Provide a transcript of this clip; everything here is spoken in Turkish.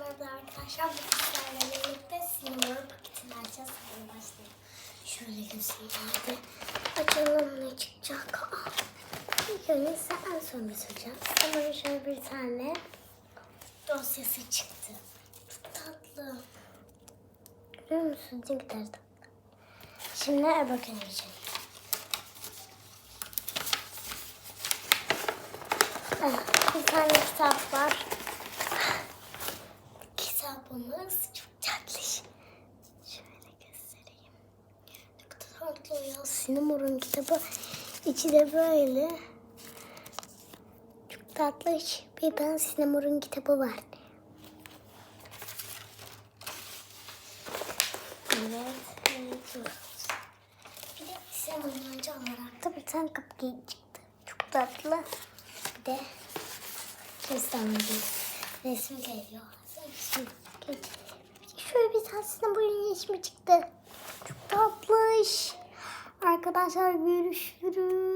merhaba arkadaşlar. Bu sizlerle birlikte sinema paketini açacağız. Hadi başlayalım. Şöyle göstereyim. Açalım ne çıkacak. Aa, İlk önce en son göstereceğim. Ama şöyle bir tane dosyası çıktı. Çok tatlı. Görüyor musunuz? Ne tatlı. Şimdi bakın geçelim. Ah, Bir tane kitap var. Kitabımız çok tatlı. Şöyle göstereyim. Ne kadar tatlı ya. Sinemor'un kitabı. İçi de böyle. Çok tatlı. Bir ben Sinemor'un kitabı var. Evet. Bir de Sinemor'un önce olarak da bir tane cupcake çıktı. Çok tatlı. Bir de İstanbul'da resmi geliyor. Şöyle bir tanesine boyun resmi çıktı. Çok tatlış. Arkadaşlar görüşürüz.